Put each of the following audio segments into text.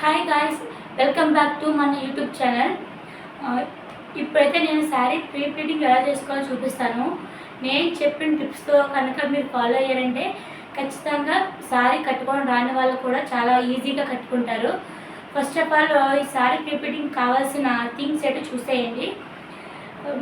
Hi guys welcome back to మన YouTube channel ఇప్పుడైతే నేను శారీ ప్రీ ప్రింటింగ్ ఎలా చేసుకోవాలో చూపిస్తాను. నేను చెప్పిన టిప్స్తో కనుక మీరు ఫాలో అయ్యారంటే ఖచ్చితంగా శారీ కట్టుకొని రాని వాళ్ళు కూడా చాలా ఈజీగా కట్టుకుంటారు. ఫస్ట్ ఆఫ్ ఆల్ ఈ శారీ ప్రీ ప్రింటింగ్ కావాల్సిన థింగ్స్ అయితే చూసేయండి.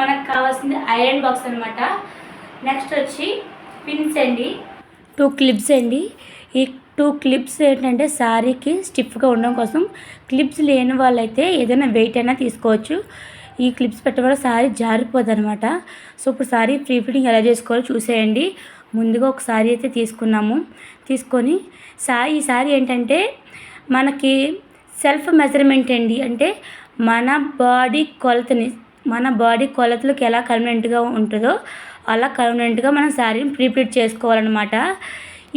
మనకు కావాల్సింది ఐరన్ బాక్స్ అనమాట నెక్స్ట్ వచ్చి పిన్స్ అండి. టూ క్లిప్స్ అండి. ఈ టూ క్లిప్స్ ఏంటంటే శారీకి స్టిఫ్గా ఉండడం కోసం క్లిప్స్ లేని వాళ్ళైతే ఏదైనా వెయిట్ అయినా తీసుకోవచ్చు. ఈ క్లిప్స్ పెట్టడం వల్ల శారీ జారిపోదు అనమాట సో ఇప్పుడు శారీ ప్రీ ఫిట్టింగ్ ఎలా చేసుకోవాలో చూసేయండి. ముందుగా ఒక శారీ అయితే తీసుకున్నాము. తీసుకొని సా ఈ శారీ ఏంటంటే మనకి సెల్ఫ్ మెజర్మెంట్ అండి. అంటే మన బాడీ కొలతని మన బాడీ కొలతలకు ఎలా కన్వీనెంట్గా ఉంటుందో అలా కన్వీనెంట్గా మనం శారీని ప్రీప్రిట్ చేసుకోవాలన్నమాట.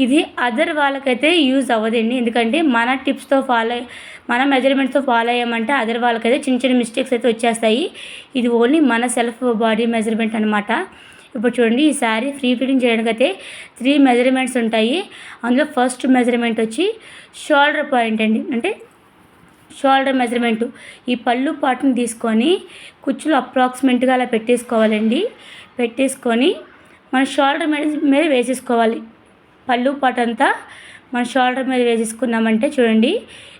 ఇది అదర్ వాళ్ళకైతే యూజ్ అవ్వదండి. ఎందుకంటే మన టిప్స్తో ఫాలో మన మెజర్మెంట్స్తో ఫాలో అయ్యామంటే అదర్ వాళ్ళకైతే చిన్న చిన్న మిస్టేక్స్ అయితే వచ్చేస్తాయి. ఇది ఓన్లీ మన సెల్ఫ్ బాడీ మెజర్మెంట్ అనమాట ఇప్పుడు చూడండి ఈ శారీ ఫ్రీ ఫిట్టింగ్ చేయడానికి అయితే త్రీ మెజర్మెంట్స్ ఉంటాయి. అందులో ఫస్ట్ మెజర్మెంట్ వచ్చి షోల్డర్ పాయింట్ అండి. అంటే షోల్డర్ మెజర్మెంట్ ఈ పళ్ళు పాటును తీసుకొని కుచ్చులు అప్రాక్సిమేట్గా అలా పెట్టేసుకోవాలండి. పెట్టేసుకొని మన షోల్డర్ మీద మీద వేసేసుకోవాలి. పళ్ళు పాట అంతా మన షోల్డర్ మీద వేసేసుకున్నామంటే చూడండి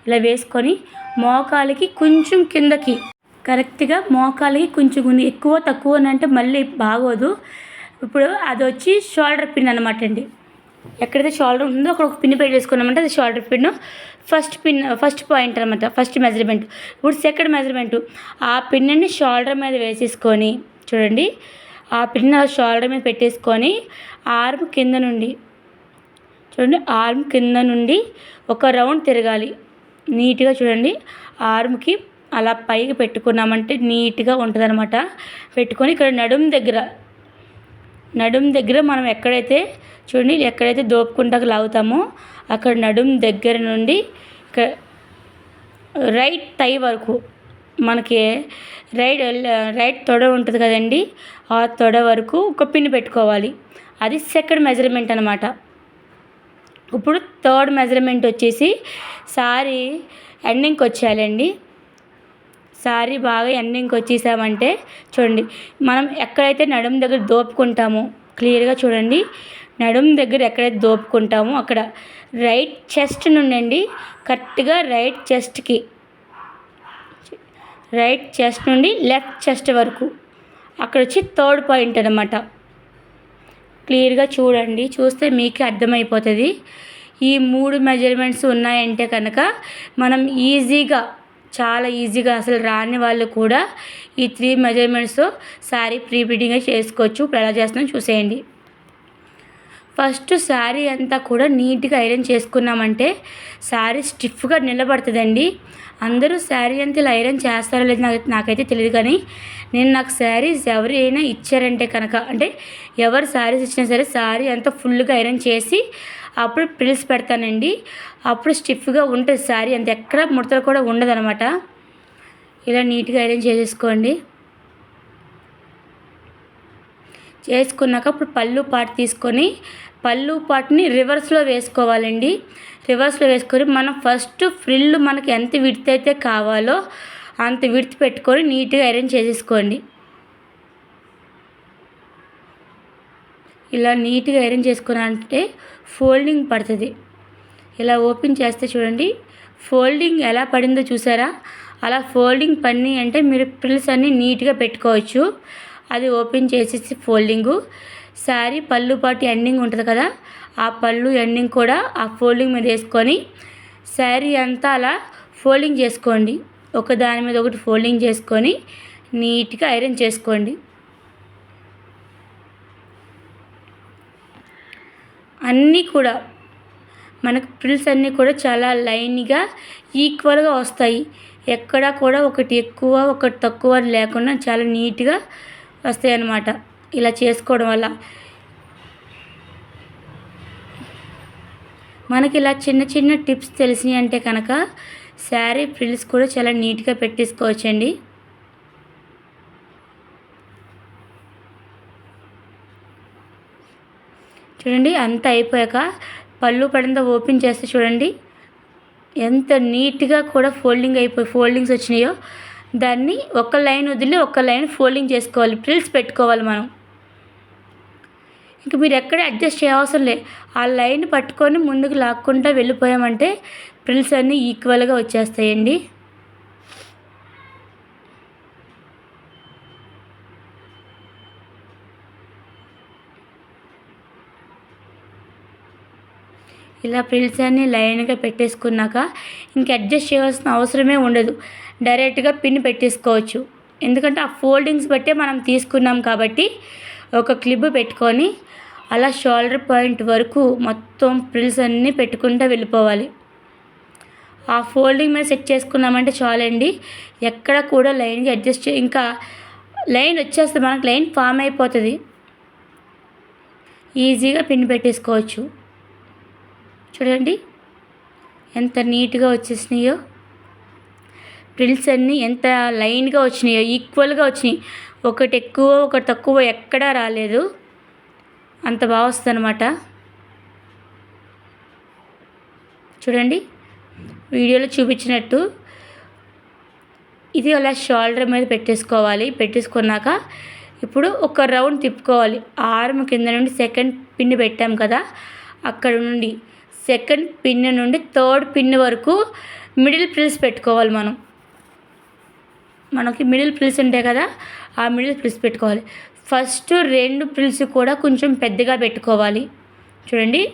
ఇలా వేసుకొని మోకాలికి కొంచెం కిందకి కరెక్ట్గా మోకాలికి కొంచెం ఉంది. ఎక్కువ తక్కువ అని అంటే మళ్ళీ బాగోదు. ఇప్పుడు అది వచ్చి షోల్డర్ పిన్ అనమాట అండి. ఎక్కడైతే షోల్డర్ ఉందో అక్కడ ఒక పిన్ పెట్టేసుకున్నామంటే అది shoulder pin first pin first point అనమాట ఫస్ట్ మెజర్మెంట్ ఇప్పుడు సెకండ్ మెజర్మెంట్ ఆ పిన్ని షోల్డర్ మీద వేసేసుకొని చూడండి ఆ పిన్ షోల్డర్ మీద పెట్టేసుకొని ఆర్మ్ కింద నుండి చూడండి ఆర్మ్ కింద నుండి ఒక రౌండ్ తిరగాలి. నీట్గా చూడండి ఆర్మ్కి అలా పైకి పెట్టుకున్నామంటే నీట్గా ఉంటుంది అనమాట పెట్టుకొని ఇక్కడ నడుం దగ్గర నడుం దగ్గర మనం ఎక్కడైతే చూడండి ఎక్కడైతే దోపుకుంటాక లాగుతామో అక్కడ నడుం దగ్గర నుండి ఇక్కడ రైట్ టై వరకు మనకి రైట్ రైట్ తొడ ఉంటుంది కదండి ఆ తొడ వరకు ఒక పిన్ పెట్టుకోవాలి. అది సెకండ్ మెజర్మెంట్ అనమాట ఇప్పుడు థర్డ్ మెజర్మెంట్ వచ్చేసి సారీ ఎండింగ్కి వచ్చేయాలండి. సారీ బాగా ఎండింగ్కి వచ్చేసామంటే చూడండి మనం ఎక్కడైతే నడుం దగ్గర దోపుకుంటామో క్లియర్గా చూడండి నడుం దగ్గర ఎక్కడైతే దోపుకుంటామో అక్కడ రైట్ చెస్ట్ నుండి కరెక్ట్గా రైట్ చెస్ట్కి రైట్ చెస్ట్ నుండి లెఫ్ట్ చెస్ట్ వరకు అక్కడ వచ్చి థర్డ్ పాయింట్ అనమాట క్లియర్గా చూడండి. చూస్తే మీకు అర్థమైపోతుంది. ఈ మూడు మెజర్మెంట్స్ ఉన్నాయంటే కనుక మనం ఈజీగా చాలా ఈజీగా అసలు రాని వాళ్ళు కూడా ఈ త్రీ మెజర్మెంట్స్తో శారీ ప్రీ ఫిట్టింగ్గా చేసుకోవచ్చు. ఇప్పుడు ఎలా చేస్తున్నాం చూసేయండి. ఫస్ట్ శారీ అంతా కూడా నీట్గా ఐరన్ చేసుకున్నామంటే శారీ స్టిఫ్గా నిలబడుతుందండి. అందరూ శారీ అంతా ఇలా ఐరన్ చేస్తారో లేదు నాకు నాకైతే తెలియదు కానీ నేను నాకు శారీస్ ఎవరైనా ఇచ్చారంటే కనుక అంటే ఎవరు శారీస్ ఇచ్చినా సరే శారీ అంతా ఫుల్గా ఐరన్ చేసి అప్పుడు పిల్స్ పెడతానండి. అప్పుడు స్టిఫ్గా ఉంటుంది శారీ అంత ఎక్కడ ముడతలు కూడా ఉండదనమాట. ఇలా నీట్గా ఐరన్ చేసేసుకోండి. చేసుకున్నాక ఇప్పుడు పళ్ళు పాటు తీసుకొని పళ్ళు పాటుని రివర్స్లో వేసుకోవాలండి. రివర్స్లో వేసుకొని మనం ఫస్ట్ ఫ్రిల్ మనకి ఎంత విడత అయితే కావాలో అంత విడత పెట్టుకొని నీట్గా అరేంజ్ చేసేసుకోండి. ఇలా నీట్గా అరేంజ్ చేసుకున్నారంటే ఫోల్డింగ్ పడుతుంది. ఇలా ఓపెన్ చేస్తే చూడండి ఫోల్డింగ్ ఎలా పడిందో చూసారా? అలా ఫోల్డింగ్ పని అంటే మీరు ప్రిల్స్ అన్నీ నీట్గా పెట్టుకోవచ్చు. అది ఓపెన్ చేసేసి ఫోల్డింగు. శారీ పళ్ళు పాటు ఎండింగ్ ఉంటుంది కదా ఆ పళ్ళు ఎండింగ్ కూడా ఆ ఫోల్డింగ్ మీద వేసుకొని శారీ అంతా అలా ఫోల్డింగ్ చేసుకోండి. ఒక దాని మీద ఒకటి ఫోల్డింగ్ చేసుకొని నీట్గా ఐరన్ చేసుకోండి. అన్నీ కూడా మనకు ప్రిల్స్ అన్నీ కూడా చాలా లైన్గా ఈక్వల్గా వస్తాయి. ఎక్కడా కూడా ఒకటి ఎక్కువ ఒకటి తక్కువ లేకుండా చాలా నీట్గా వస్తాయి అన్నమాట. ఇలా చేసుకోవడం వల్ల మనకి ఇలా చిన్న చిన్న టిప్స్ తెలిసినాయి అంటే కనుక శారీ ఫ్రిల్స్ కూడా చాలా నీట్గా పెట్టేసుకోవచ్చండి. చూడండి అంతా అయిపోయాక పళ్ళు పడిందా ఓపెన్ చేస్తే చూడండి ఎంత నీట్గా కూడా ఫోల్డింగ్ అయిపోయి ఫోల్డింగ్స్ వచ్చినాయో దాన్ని ఒక లైన్ వదిలి ఒక లైన్ ఫోల్డింగ్ చేసుకోవాలి ప్రిల్స్ పెట్టుకోవాలి మనం. ఇంక మీరు ఎక్కడ అడ్జస్ట్ చేయవసరం లే ఆ లైన్ పట్టుకొని ముందుకు లాక్కుంటా వెళ్ళిపోయామంటే ప్రిల్స్ అన్నీ ఈక్వల్గా వచ్చేస్తాయండి. ఇలా ప్రిల్స్ అన్ని లైన్గా పెట్టేసుకున్నాక ఇంక అడ్జస్ట్ చేయాల్సిన అవసరమే ఉండదు. డైరెక్ట్గా పిన్ పెట్టేసుకోవచ్చు. ఎందుకంటే ఆ ఫోల్డింగ్స్ బట్టే మనం తీసుకున్నాం కాబట్టి ఒక క్లిప్ పెట్టుకొని అలా షోల్డర్ పాయింట్ వరకు మొత్తం ప్రిల్స్ అన్నీ పెట్టుకుంటూ వెళ్ళిపోవాలి. ఆ ఫోల్డింగ్ మీద సెట్ చేసుకున్నామంటే చాలండి. ఎక్కడ కూడా లైన్కి అడ్జస్ట్ ఇంకా లైన్ వచ్చేస్తే మనకు లైన్ ఫామ్ అయిపోతుంది. ఈజీగా పిన్ పెట్టేసుకోవచ్చు. చూడండి. ఎంత నీట్గా వచ్చేసినాయో. ప్రిల్స్ అన్నీ ఎంత లైన్గా వచ్చినాయో ఈక్వల్గా వచ్చినాయి. ఒకటి ఎక్కువ ఒకటి తక్కువ ఎక్కడా రాలేదు. అంత బాగా వస్తుంది అనమాట చూడండి. వీడియోలో చూపించినట్టు. ఇది అలా షోల్డర్ మీద పెట్టేసుకోవాలి. పెట్టేసుకున్నాక ఇప్పుడు ఒక రౌండ్ తిప్పుకోవాలి. ఆర్మ్ కింద నుండి సెకండ్ పిన్ పెట్టాం కదా అక్కడ నుండి సెకండ్ పిన్ నుండి థర్డ్ పిన్ వరకు మిడిల్ ప్రిల్స్ పెట్టుకోవాలి మనం. మనకి మిడిల్ ప్రిల్స్ ఉంటాయి కదా ఆ మిడిల్ ప్రిల్స్ పెట్టుకోవాలి. ఫస్ట్ రెండు ప్రిల్స్ కూడా కొంచెం పెద్దగా పెట్టుకోవాలి. చూడండి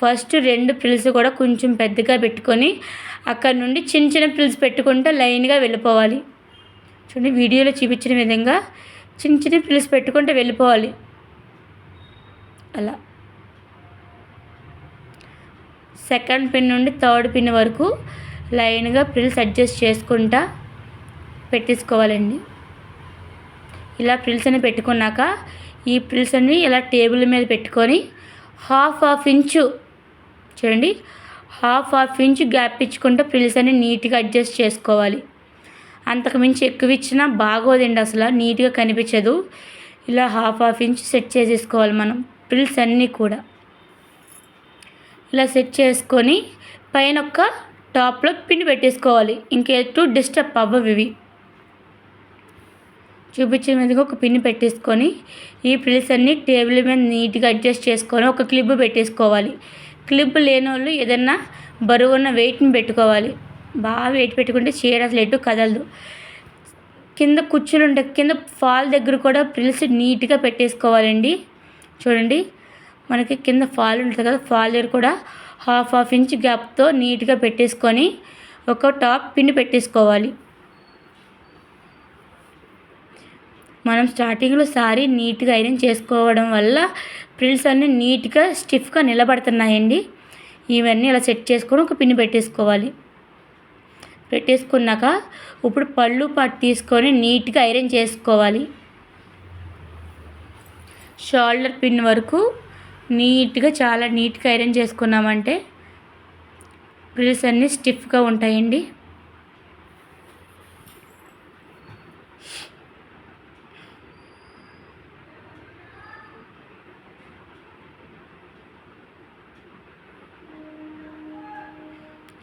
ఫస్ట్ రెండు ప్రిల్స్ కూడా కొంచెం పెద్దగా పెట్టుకొని అక్కడ నుండి చిన్న చిన్న ప్రిల్స్ పెట్టుకుంటూ లైన్గా వెళ్ళిపోవాలి. చూడండి వీడియోలో చూపించిన విధంగా చిన్న చిన్న ప్రిల్స్ పెట్టుకుంటూ వెళ్ళిపోవాలి. అలా. సెకండ్ పిన్ నుండి థర్డ్ పిన్ వరకు లైన్గా ప్రిల్స్ అడ్జస్ట్ చేసుకుంటా పెట్టేసుకోవాలండి ఇలా ప్రిల్స్ అని పెట్టుకున్నాక ఈ ప్రిల్స్ అన్ని ఇలా టేబుల్ మీద పెట్టుకొని హాఫ్ హాఫ్ ఇంచు చూడండి హాఫ్ హాఫ్ ఇంచు గ్యాప్ ఇచ్చుకుంటూ ప్రిల్స్ అన్ని నీట్గా అడ్జస్ట్ చేసుకోవాలి. అంతకుమించి ఎక్కువ ఇచ్చినా బాగోదండి అసలు నీట్గా కనిపించదు. ఇలా హాఫ్ హాఫ్ ఇంచ్ సెట్ చేసేసుకోవాలి మనం ప్రిల్స్ అన్నీ కూడా. ఇలా సెట్ చేసుకొని పైన ఒక టాప్లో పిన్ పెట్టేసుకోవాలి. ఇంకెటు డిస్టర్బ్ అవ్వవు ఇవి చూపించిన విధంగా ఒక పిన్ పెట్టేసుకొని ఈ ప్రిల్స్ అన్నీ టేబుల్ మీద నీట్గా అడ్జస్ట్ చేసుకొని ఒక క్లిప్ పెట్టేసుకోవాలి. క్లిప్ లేని వాళ్ళు ఏదన్నా బరువు ఉన్న వెయిట్ని పెట్టుకోవాలి. బాగా వెయిట్ పెట్టుకుంటే చీర అసలు ఎటు కదలదు. కింద కుర్చీలు ఉంటాయి కింద ఫాల్ దగ్గర కూడా ప్రిల్స్ నీట్గా పెట్టేసుకోవాలండి. చూడండి. మనకి కింద ఫాల్ ఉంటుంది కదా ఫాల్ దగ్గర కూడా హాఫ్ హాఫ్ ఇంచ్ గ్యాప్తో నీట్గా పెట్టేసుకొని ఒక టాప్ పిన్ పెట్టేసుకోవాలి. మనం స్టార్టింగ్లో సారీ నీట్గా ఐరన్ చేసుకోవడం వల్ల ప్రిల్స్ అన్నీ నీట్గా స్టిఫ్గా నిలబడుతున్నాయండి. ఇవన్నీ ఇలా సెట్ చేసుకొని ఒక పిన్ పెట్టేసుకోవాలి. పెట్టేసుకున్నాక ఇప్పుడు పళ్ళు పాటు తీసుకొని నీట్గా ఐరన్ చేసుకోవాలి. షోల్డర్ పిన్ వరకు నీట్గా చాలా నీట్గా ఐరన్ చేసుకున్నామంటే గ్రిల్స్ అన్నీ స్టిఫ్గా ఉంటాయండి.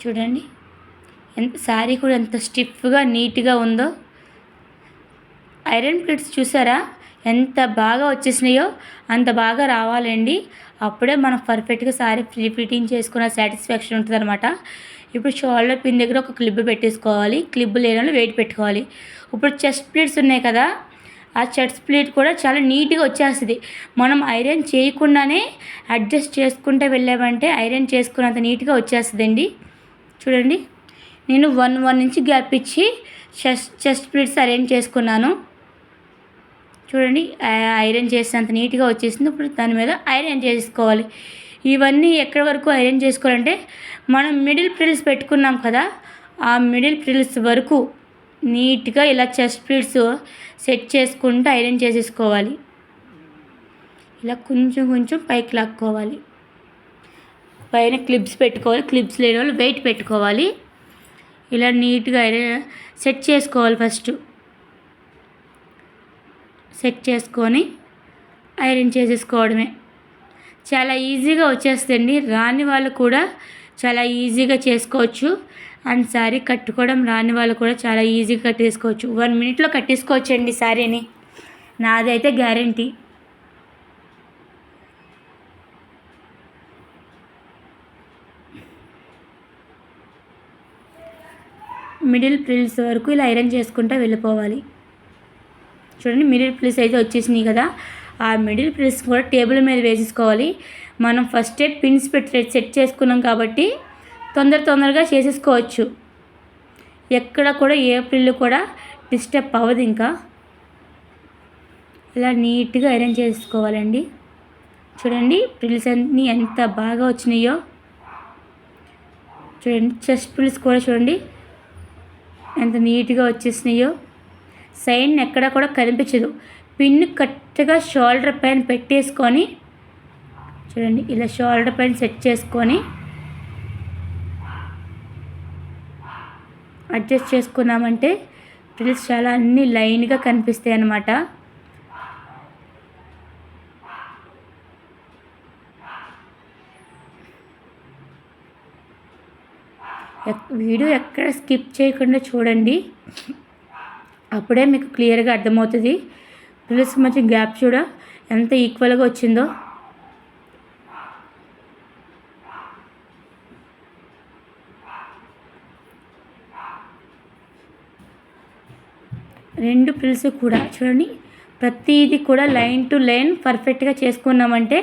చూడండి ఎంత శారీ కూడా ఎంత స్టిఫ్గా నీట్గా ఉందో. ఐరన్ ప్లేట్స్ చూసారా? ఎంత బాగా వచ్చేసినాయో అంత బాగా రావాలండి. అప్పుడే మనం పర్ఫెక్ట్గా సారీ ఫ్రీ ఫిట్టింగ్ చేసుకున్న సాటిస్ఫాక్షన్ ఉంటుంది అనమాట ఇప్పుడు షోల్డర్ పిన్ దగ్గర ఒక క్లిప్ పెట్టేసుకోవాలి. క్లిప్ లేని వెయిట్ పెట్టుకోవాలి. ఇప్పుడు చెస్ట్ ప్లేట్స్ ఉన్నాయి కదా ఆ చెస్ట్ ప్లేట్ కూడా చాలా నీట్గా వచ్చేస్తుంది. మనం ఐరన్ చేయకుండానే అడ్జస్ట్ చేసుకుంటూ వెళ్ళామంటే ఐరన్ చేసుకున్నంత నీట్గా వచ్చేస్తుందండి. చూడండి. నేను వన్ వన్ నుంచి గ్యాప్ ఇచ్చి చెస్ట్ చెస్ట్ ప్లేట్స్ అరేంజ్ చేసుకున్నాను. చూడండి ఐరన్ చేసినంత నీట్గా వచ్చేసింది. ఇప్పుడు దాని మీద ఐరన్ చేసుకోవాలి. ఇవన్నీ ఎక్కడి వరకు ఐరన్ చేసుకోవాలంటే మనం మిడిల్ ప్రిల్స్ పెట్టుకున్నాం కదా ఆ మిడిల్ ప్రిల్స్ వరకు నీట్గా ఇలా చెస్ట్ ప్రిల్స్ సెట్ చేసుకుంటూ ఐరన్ చేసేసుకోవాలి. ఇలా కొంచెం కొంచెం పైకి లాక్కోవాలి. పైన క్లిప్స్ పెట్టుకోవాలి. క్లిప్స్ లేని వాళ్ళు వెయిట్ పెట్టుకోవాలి. ఇలా నీట్గా ఐరన్ సెట్ చేసుకోవాలి ఫస్ట్. సెట్ చేసుకొని ఐరన్ చేసేసుకోవడమే. చాలా ఈజీగా వచ్చేస్తుంది రాని వాళ్ళు కూడా చాలా ఈజీగా చేసుకోవచ్చు. అండ్ శారీ కట్టుకోవడం రాని వాళ్ళు కూడా చాలా ఈజీగా కట్టేసుకోవచ్చు. వన్ మినిట్లో కట్టేసుకోవచ్చు అండి శారీని నాదైతే గ్యారంటీ. మిడిల్ ప్రిల్స్ వరకు ఇలా ఐరన్ చేసుకుంటూ వెళ్ళిపోవాలి. చూడండి మిడిల్ ప్లేస్ అయితే వచ్చేసినాయి కదా. ఆ మిడిల్ ప్రిల్స్ కూడా టేబుల్ మీద వేసేసుకోవాలి. మనం ఫస్టే పిన్స్ పెట్టి సెట్ చేసుకున్నాం కాబట్టి తొందర తొందరగా చేసేసుకోవచ్చు. ఎక్కడ కూడా ఏ పిల్లు కూడా డిస్టర్బ్ అవ్వదు ఇంకా. ఇలా నీట్గా అరేంజ్ చేసుకోవాలండి. చూడండి ప్రిల్స్ అన్నీ ఎంత బాగా వచ్చినాయో. చూడండి చెస్ట్ ప్రిల్స్ కూడా చూడండి ఎంత నీట్గా వచ్చేసినాయో. సైన్ ఎక్కడ కూడా కనిపించదు. పిన్ కరెక్ట్గా షోల్డర్ పైన పెట్టేసుకొని చూడండి ఇలా షోల్డర్ పైన సెట్ చేసుకొని అడ్జస్ట్ చేసుకున్నామంటే ఫ్రిల్స్ చాలా అన్ని లైన్గా కనిపిస్తాయి అన్నమాట. వీడియో ఎక్కడ స్కిప్ చేయకుండా చూడండి. అప్పుడే మీకు క్లియర్గా అర్థమవుతుంది. ప్లస్ మధ్య గ్యాప్ చూడ ఎంత ఈక్వల్గా వచ్చిందో. రెండు ప్రిల్స్ కూడా చూడండి. ప్రతిదీ కూడా లైన్ టు లైన్ పర్ఫెక్ట్గా చేసుకున్నామంటే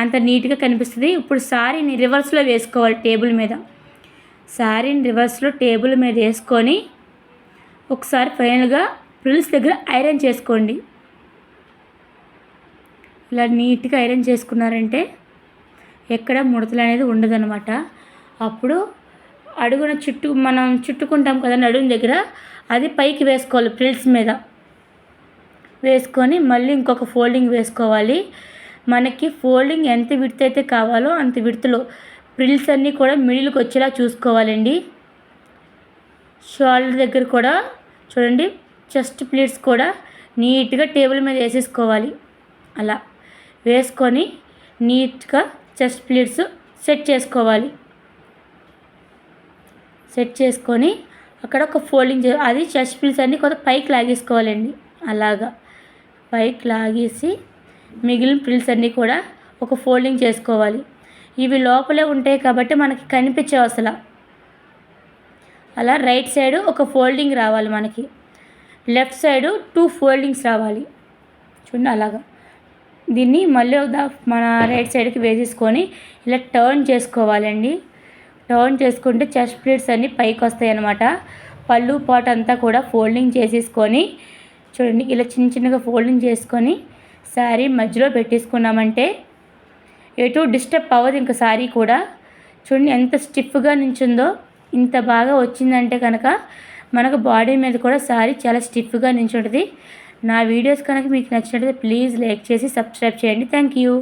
అంత నీట్గా కనిపిస్తుంది. ఇప్పుడు సారీని రివర్స్లో వేసుకోవాలి టేబుల్ మీద. శారీని రివర్స్లో టేబుల్ మీద వేసుకొని ఒకసారి ఫైనల్గా ప్రిల్స్ దగ్గర ఐరన్ చేసుకోండి. ఇలా నీట్గా ఐరన్ చేసుకున్నారంటే ఎక్కడ ముడతలు అనేది ఉండదనమాట అప్పుడు అడుగున చుట్టు మనం చుట్టుకుంటాం కదా అడుగున దగ్గర అది పైకి వేసుకోవాలి ప్రిల్స్ మీద. వేసుకొని మళ్ళీ ఇంకొక ఫోల్డింగ్ వేసుకోవాలి. మనకి ఫోల్డింగ్ ఎంత విడత అయితే కావాలో అంత విడతలో ప్రిల్స్ అన్నీ కూడా మిడిల్కి వచ్చేలా చూసుకోవాలండి. షోల్డర్ దగ్గర కూడా చూడండి చెస్ట్ ప్లేట్స్ కూడా నీట్గా టేబుల్ మీద వేసేసుకోవాలి. అలా వేసుకొని నీట్గా చెస్ట్ ప్లేట్స్ సెట్ చేసుకోవాలి. సెట్ చేసుకొని అక్కడ ఒక ఫోల్డింగ్ అది చెస్ట్ ప్లీట్స్ అన్నీ కొంత పైకి లాగేసుకోవాలండి. అలాగా పైకి లాగేసి మిగిలిన ప్రిల్స్ అన్నీ కూడా ఒక ఫోల్డింగ్ చేసుకోవాలి. ఇవి లోపలే ఉంటాయి కాబట్టి మనకి కనిపించే అసలు. అలా రైట్ సైడ్ ఒక ఫోల్డింగ్ రావాలి మనకి. లెఫ్ట్ సైడు టూ ఫోల్డింగ్స్ రావాలి. చూడండి అలాగా. దీన్ని మళ్ళీ మన రైట్ సైడ్కి వేసేసుకొని ఇలా టర్న్ చేసుకోవాలండి. టర్న్ చేసుకుంటే చెస్ట్ ప్లేట్స్ అన్నీ పైకి వస్తాయి అన్నమాట పళ్ళు పాట్ అంతా కూడా ఫోల్డింగ్ చేసేసుకొని చూడండి ఇలా చిన్న చిన్నగా ఫోల్డింగ్ చేసుకొని శారీ మధ్యలో పెట్టేసుకున్నామంటే ఎటు డిస్టర్బ్ అవ్వదు ఇంకా శారీ కూడా. చూడండి ఎంత స్టిఫ్గా నించుందో. ఇంత బాగా వచ్చిందంటే కనుక మనకు బాడీ మీద కూడా సారీ చాలా స్టిఫ్గా నించుంటుంది. నా వీడియోస్ కనుక మీకు నచ్చినట్లయితే ప్లీజ్ లైక్ చేసి సబ్స్క్రైబ్ చేయండి. Thank you.